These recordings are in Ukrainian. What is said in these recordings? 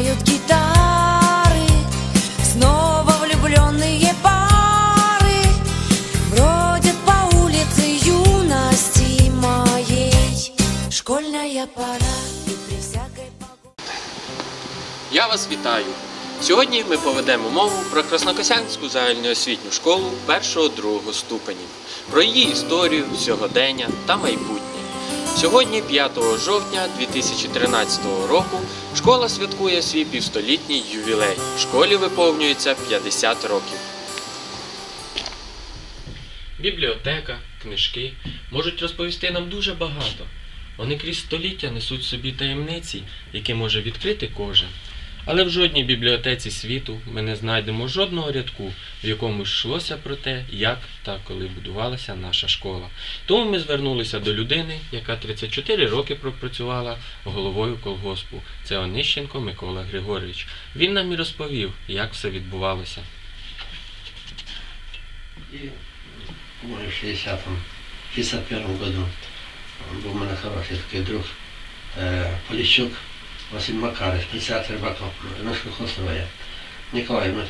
играют гитары Снова влюбленные пары Бродят по улице юности моей Школьная пора и при всякой погоде Я вас вітаю! Сьогодні ми поведемо мову про Краснокосянську загальноосвітню школу 1-2 ступенів, про її історію, сьогодення та майбутнє. Сьогодні, 5 жовтня 2013 року, школа святкує свій півстолітній ювілей. Школі виповнюється 50 років. Бібліотека, книжки можуть розповісти нам дуже багато. Вони крізь століття несуть собі таємниці, які може відкрити кожен. Але в жодній бібліотеці світу ми не знайдемо жодного рядку, в якому йшлося про те, як та коли будувалася наша школа. Тому ми звернулися до людини, яка 34 роки пропрацювала головою колгоспу. Це Онищенко Микола Григорович. Він нам і розповів, як все відбувалося. И мы в 60-м, 61 году был у меня хороший такой друг э, Полищук Василь Макарович, 50 рыбаков, наш колхозовая. Николай, мы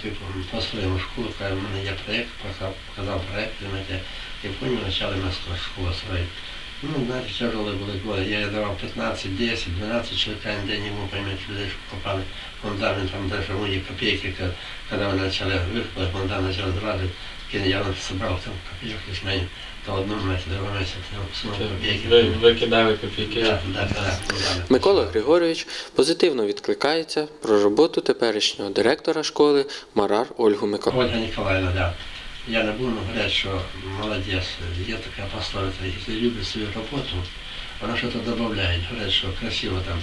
построим школу, когда у меня є проект, пока- показал проект, понимаете, и понял, начали мы ска- школу строить. Ну, знаете, тяжелые были годы. Я давал 15, 10, 12 человек на день ему, понимаете, людей что попали в фундамент, там даже мои копейки, ка- когда мы начали выкладывать, фундамент начал зразить, я собрал там копейки с моим, то викидали копійки. Микола Григорович позитивно відкликається про роботу теперішнього директора школи Марар Ольгу Миколаївну. Ольга Николаевна, да. Я не буду говорити, що молодець. Є така пословиця, якщо любить свою роботу, вона щось додає. Говорять, що красиво там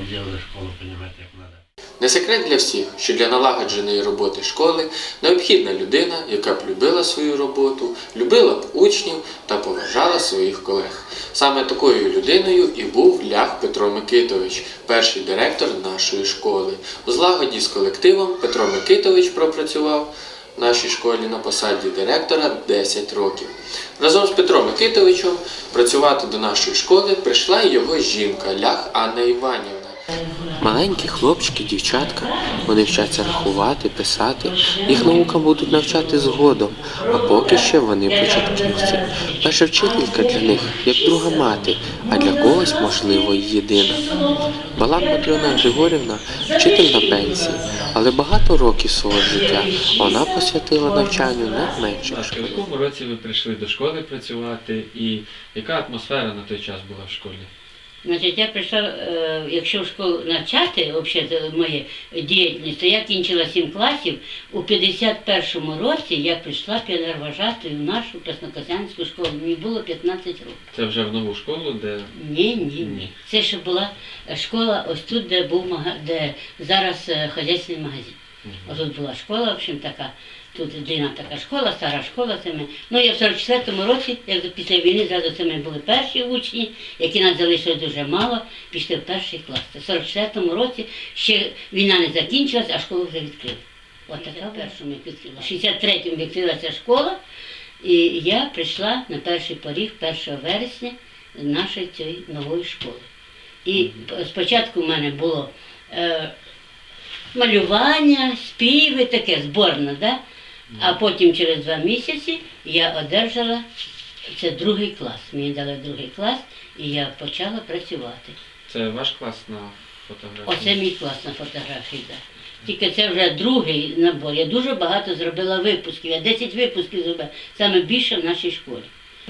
обділили школу, розумієте, як треба. Не секрет для всіх, що для налагодженої роботи школи необхідна людина, яка б любила свою роботу, любила б учнів та поважала своїх колег. Саме такою людиною і був Лях Петро Микитович, перший директор нашої школи. У злагоді з колективом Петро Микитович пропрацював в нашій школі на посаді директора 10 років. Разом з Петром Микитовичем працювати до нашої школи прийшла його жінка Лях Анна Іванівна. Маленькі хлопчики, дівчатка, вони вчаться рахувати, писати. Їх наукам будуть навчати згодом, а поки що вони початківці. Перша вчителька для них як друга мати, а для когось, можливо, й єдина. Балан Матріона Григорівна вчитель на пенсії, але багато років свого життя вона посвятила навчанню не менше. В якому році ви прийшли до школи працювати і яка атмосфера на той час була в школі? Значить, я прийшла, е, якщо в школу навчати, взагалі, моє діяльність, то я кінчила 7 класів. У 51-му році я прийшла піонервожатою в нашу Краснокосянську школу. Мені було 15 років. Це вже в нову школу, де Ні, ні, Ні. Це ще була школа ось тут, де був де зараз е, хазяйський магазин. Ось тут була школа, в общем, така. Тут єдина така школа, стара школа. Це ми. Ну, я в 44-му році, як після війни, зразу це ми були перші учні, які нас залишили дуже мало, пішли в перший клас. Це в 44-му році ще війна не закінчилась, а школу вже відкрили. От така перша ми відкрила. В 63-му відкрилася школа, і я прийшла на перший поріг 1 вересня нашої цієї нової школи. І спочатку в мене було е, малювання, співи, таке зборне, да? а потім через два місяці я одержала це другий клас. Мені дали другий клас, і я почала працювати. це ваш клас на фотографії. Оце мій клас на фотографії. Да. Тільки це вже другий набор. Я дуже багато зробила випусків. Я 10 випусків зробила, саме більше в нашій школі.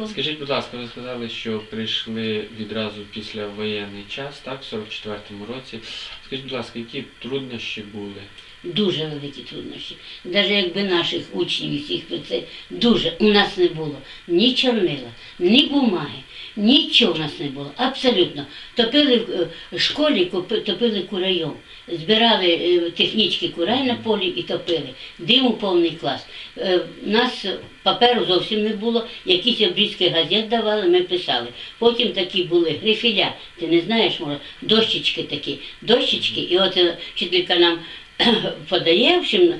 Скажіть, будь ласка, ви сказали, що прийшли відразу після воєнний час, так, в 44-му році. Скажіть, будь ласка, які труднощі були? Дуже великі труднощі. Навіть якби наших учнів всіх про це дуже у нас не було ні чорнила, ні бумаги, нічого в нас не було. Абсолютно. Топили в е, школі, топили курайом. Збирали е, технічки курай на полі і топили. Диму повний клас. Е, У нас паперу зовсім не було, якісь обрізки газет давали, ми писали. Потім такі були грифіля, ти не знаєш, може, дощечки такі, дощечки, і от е, вчителька нам подає, в общем,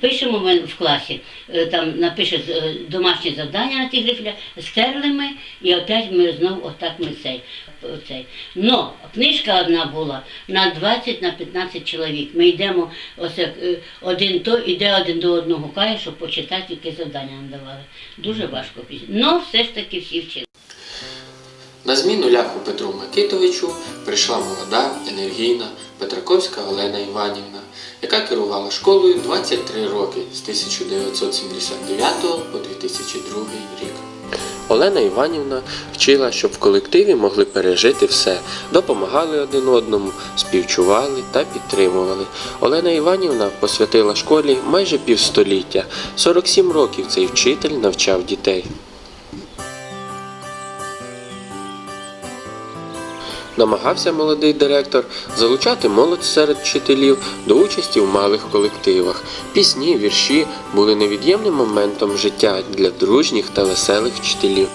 пишемо ми в класі, е, там напише домашнє завдання на ті грифля, стерли ми, і опять ми знову отак ми цей. цей. Но книжка одна була на 20 на 15 чоловік. Ми йдемо, ось е, один то іде один до одного каже, щоб почитати, яке завдання нам давали. Дуже важко після. Ну, все ж таки всі вчили. На зміну ляху Петру Микитовичу прийшла молода, енергійна Петраковська Олена Іванівна, яка керувала школою 23 роки з 1979 по 2002 рік. Олена Іванівна вчила, щоб в колективі могли пережити все, допомагали один одному, співчували та підтримували. Олена Іванівна посвятила школі майже півстоліття. 47 років цей вчитель навчав дітей. Намагався молодий директор залучати молодь серед вчителів до участі в малих колективах. Пісні, вірші були невід'ємним моментом життя для дружніх та веселих вчителів.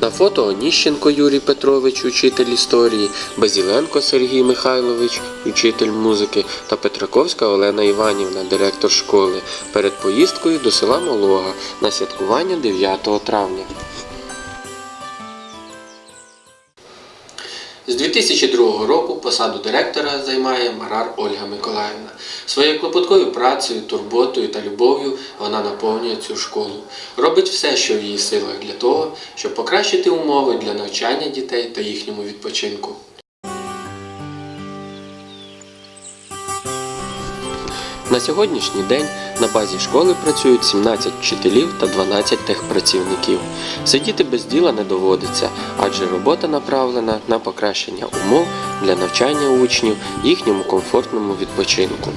На фото Оніщенко Юрій Петрович, учитель історії, Базіленко Сергій Михайлович, учитель музики та Петраковська Олена Іванівна, директор школи, перед поїздкою до села Молога на святкування 9 травня. 2002 року посаду директора займає Марар Ольга Миколаївна. Своєю клопоткою працею, турботою та любов'ю вона наповнює цю школу. Робить все, що в її силах для того, щоб покращити умови для навчання дітей та їхньому відпочинку. На сьогоднішній день на базі школи працюють 17 вчителів та 12 техпрацівників. Сидіти без діла не доводиться, адже робота направлена на покращення умов для навчання учнів, їхньому комфортному відпочинку.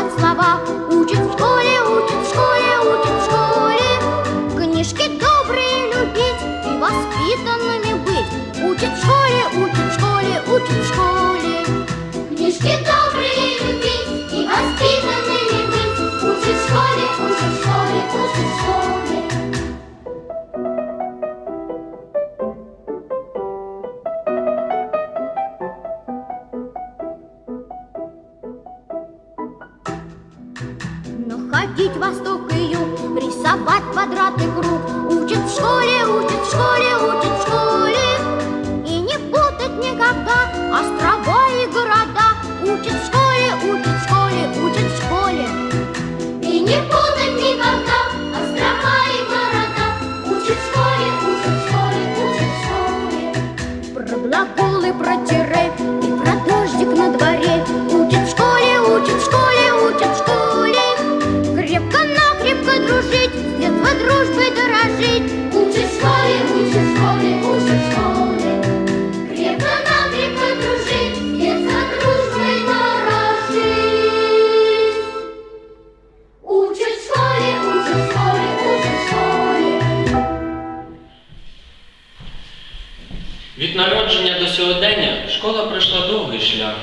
what's Від народження до сьогодення школа пройшла довгий шлях.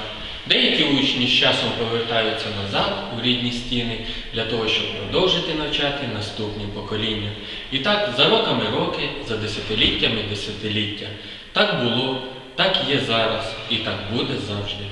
Деякі учні з часом повертаються назад у рідні стіни для того, щоб продовжити навчати наступні покоління. І так за роками роки, за десятиліттями десятиліття. Так було, так є зараз і так буде завжди.